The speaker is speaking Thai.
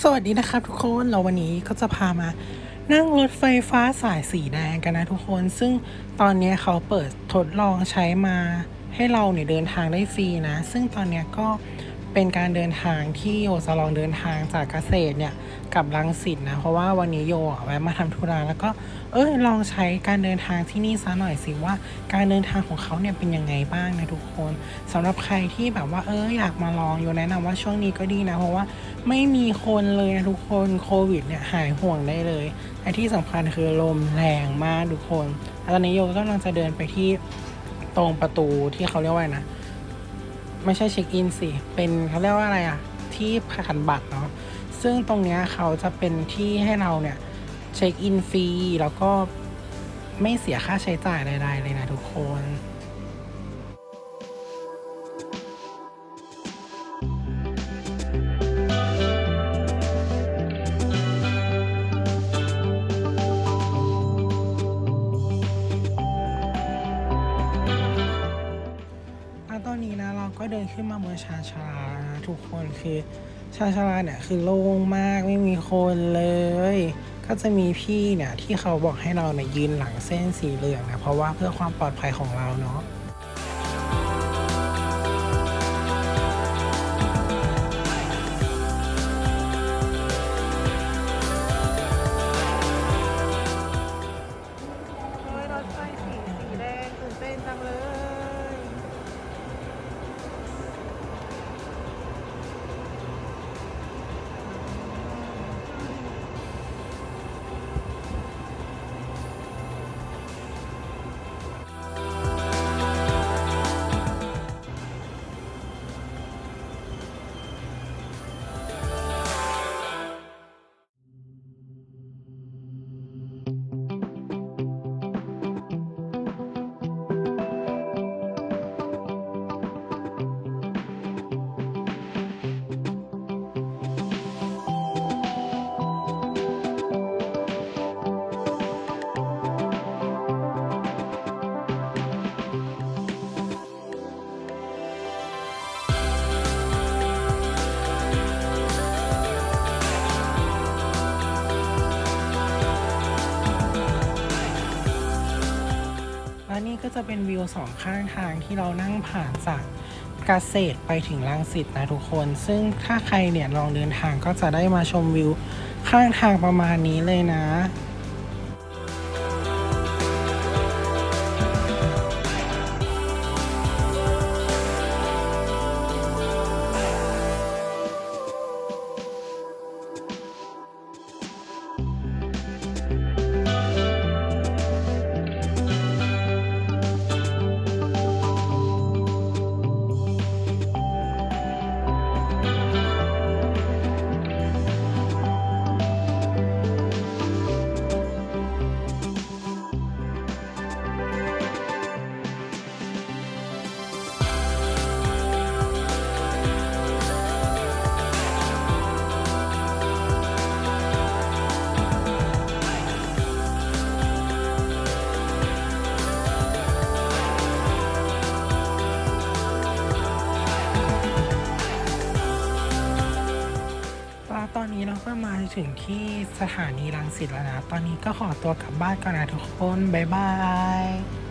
สวัสดีนะครับทุกคนเราวันนี้ก็จะพามานั่งรถไฟฟ้าสายสีแดงกันนะทุกคน ซึ่งตอนนี้เขาเปิดทดลองใช้มาให้เราเนี่ยเดินทางได้ฟรีนะ ซึ่งตอนนี้ก็ เป็นการเดินทางที่โยจะลองเดินทางจากเกษตรเนี่ยกับลังสิตนะ เพราะว่าวันนี้โยแวะมาทำธุระแล้วก็เออลองใช้การเดินทางที่นี่ซะหน่อยสิว่า การเดินทางของเขาเนี่ยเป็นยังไงบ้างนะทุกคนสำหรับใครที่แบบว่าเอออยากมาลองโยแนะนำว่าช่วงนี้ก็ดีนะ เพราะว่าไม่มีคนเลยนะทุกคนโควิดเนี่ยหายห่วงได้เลยและที่สำคัญคือลมแรงมากทุกคนตอนนี้โยก็กำลังจะเดินไปที่ตรงประตูที่เขาเรียกว่านะ ไม่ใช่เช็คอินสิ เป็นเขาเรียกว่าอะไรอะที่ผ่านบัตรเนาะ ซึ่งตรงเนี้ยเขาจะเป็นที่ให้เราเนี่ยเช็คอินฟรีแล้วก็ไม่เสียค่าใช้จ่ายใดๆเลยนะทุกคน ขึ้นมาบนชานชาลาทุกคนคือชาชาลาเนี่ยคือโล่งมากไม่มีคนเลย ก็จะมีพี่เนี่ยที่เขาบอกให้เราเนี่ยยืนหลังเส้นสีเหลืองนะเพราะว่าเพื่อความปลอดภัยของเราเนาะ นี่ก็จะเป็นวิวสองข้างทางที่เรานั่งผ่านจากเกษตรไปถึงลังสิตนะทุกคน ซึ่งถ้าใครเนี่ยลองเดินทางก็จะได้มาชมวิวข้างทางประมาณนี้เลยนะ ก็มาถึงที่สถานีรังสิตแล้วนะ ตอนนี้ก็ขอตัวกลับบ้านก่อนนะทุกคน บ๊ายบาย